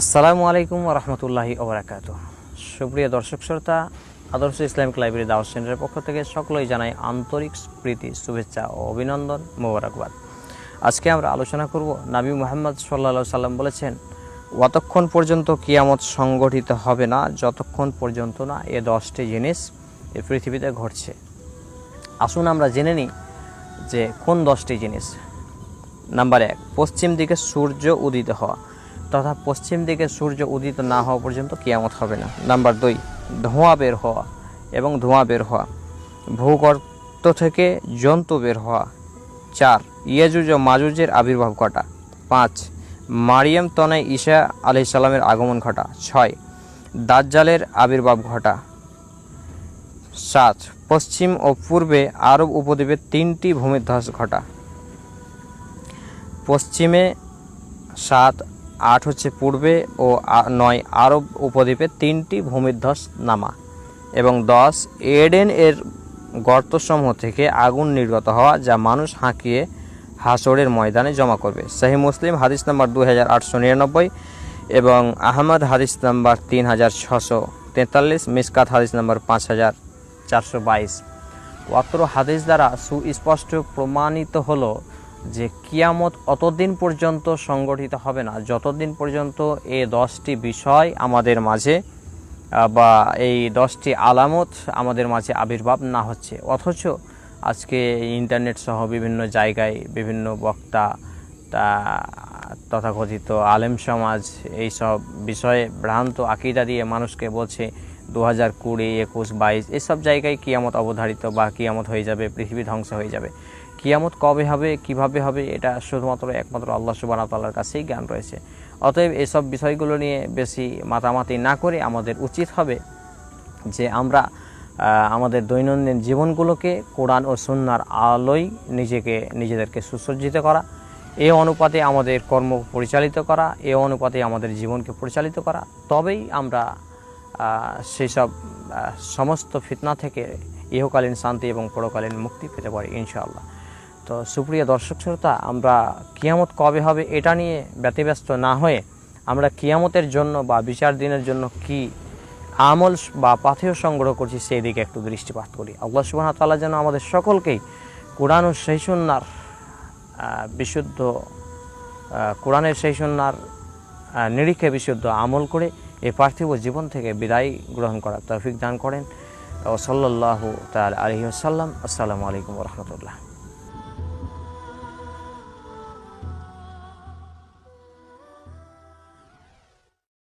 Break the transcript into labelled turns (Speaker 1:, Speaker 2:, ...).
Speaker 1: আসসালামু আলাইকুম রহমতুল্লাহি ওবরাকাত সুপ্রিয় দর্শক শ্রোতা, আদর্শ ইসলামিক লাইব্রেরি দাওয়াত সেন্টারের পক্ষ থেকে সকলেই জানাই আন্তরিক প্রীতি শুভেচ্ছা ও অভিনন্দন মোবারকবাদ। আজকে আমরা আলোচনা করব, নাবী মোহাম্মদ সাল্লা সাল্লাম বলেছেন অতক্ষণ পর্যন্ত কিয়ামত সংগঠিত হবে না, যতক্ষণ পর্যন্ত না এ দশটি জিনিস এ পৃথিবীতে ঘটছে। আসুন আমরা জেনে নিই যে কোন দশটি জিনিস। নাম্বার এক, পশ্চিম দিকে সূর্য উদিত হওয়া। তথা পশ্চিম দিকে সূর্য উদিত না হওয়া পর্যন্ত কিয়ামত হবে না। নাম্বার দুই, ধোঁয়া বের হওয়া এবং ধোঁয়া বের হওয়া। ভূগর্ত থেকে জন্তু বের হওয়া। চার, ইয়াজুজ ও মাজুজের আবির্ভাব ঘটা। পাঁচ, মারিয়াম তনায় ঈশা আলহি সাল্লামের আগমন ঘটা। ছয়, দাজ্জালের আবির্ভাব ঘটা। সাত, পশ্চিম ও পূর্বে আরব উপদ্বীপে তিনটি ভূমিধ্বস ঘটা। পশ্চিমে সাত আট হচ্ছে পূর্বে ও নয় আরব উপদ্বীপে তিনটি ভূমিধ্বস নামা। এবং দশ, এডেন এর গর্তসমূহ থেকে আগুন নির্গত হওয়া যা মানুষ হাঁকিয়ে হাসরের ময়দানে জমা করবে। সাহি মুসলিম হাদিস নাম্বার দুই হাজার আটশো নিরানব্বই এবং আহমদ হাদিস নাম্বার তিন হাজার ছশো তেতাল্লিশ, মিসকাত হাদিস নাম্বার পাঁচ হাজার চারশো বাইশ। অত্র হাদিস দ্বারা সুস্পষ্ট প্রমাণিত হলো যে কিয়ামত অতদিন পর্যন্ত সংগঠিত হবে না। যতদিন পর্যন্ত এই দশটি বিষয় আমাদের মাঝে বা এই দশটি আলামত আমাদের মাঝে আবির্ভাব না হচ্ছে, অথচ আজকে ইন্টারনেট সহ বিভিন্ন জায়গায় বিভিন্ন বক্তা, তা, তথাকথিত আলেম সমাজ এইসব বিষয়ে ভ্রান্ত আকিদা দিয়ে মানুষকে বলছে দু হাজার কুড়ি, একুশ, বাইশ, এসব জায়গায় কিয়ামত অবধারিত বা কিয়ামত হয়ে যাবে, পৃথিবী ধ্বংস হয়ে যাবে। কিয়ামত কবে হবে, কীভাবে হবে, এটা শুধুমাত্র একমাত্র আল্লাহ সুবাহ তাল্লার কাছেই জ্ঞান রয়েছে। অতএব এসব বিষয়গুলো নিয়ে বেশি মাতামাতি না করে আমাদের উচিত হবে যে আমরা আমাদের দৈনন্দিন জীবনগুলোকে কোরআন ও সুন্নার আলোয় নিজেকে, নিজেদেরকে সুসজ্জিত করা, এ অনুপাতে আমাদের কর্ম পরিচালিত করা, এ অনুপাতে আমাদের জীবনকে পরিচালিত করা। তবেই আমরা সেই সব সমস্ত ফিতনা থেকে ইহকালীন শান্তি এবং পরকালীন মুক্তি পেতে পারি ইনশাআল্লাহ। তো সুপ্রিয় দর্শক শ্রোতা আমরা কিয়ামত কবে হবে এটা নিয়ে ব্যতিব্যস্ত না হয়ে আমরা কিয়ামতের জন্য বা বিচার দিনের জন্য কি আমল বা পাথেয় সংগ্রহ করছি সেই দিকে একটু দৃষ্টিপাত করি। আল্লাহ সুবাহ তাআলা যেন আমাদের সকলকেই কোরআন ও সেই সুন্নার বিশুদ্ধ কোরআনের সেই সুন্নার আহ, নিরীক্ষে বিশুদ্ধ আমল করে এই পার্থিব জীবন থেকে বিদায় গ্রহণ করার তৌফিক দান করেন। ও সাল্লাল্লাহু তাআলা আলাইহি ওয়াসাল্লাম। আসসালামু আলাইকুম রহমতুল্লাহ।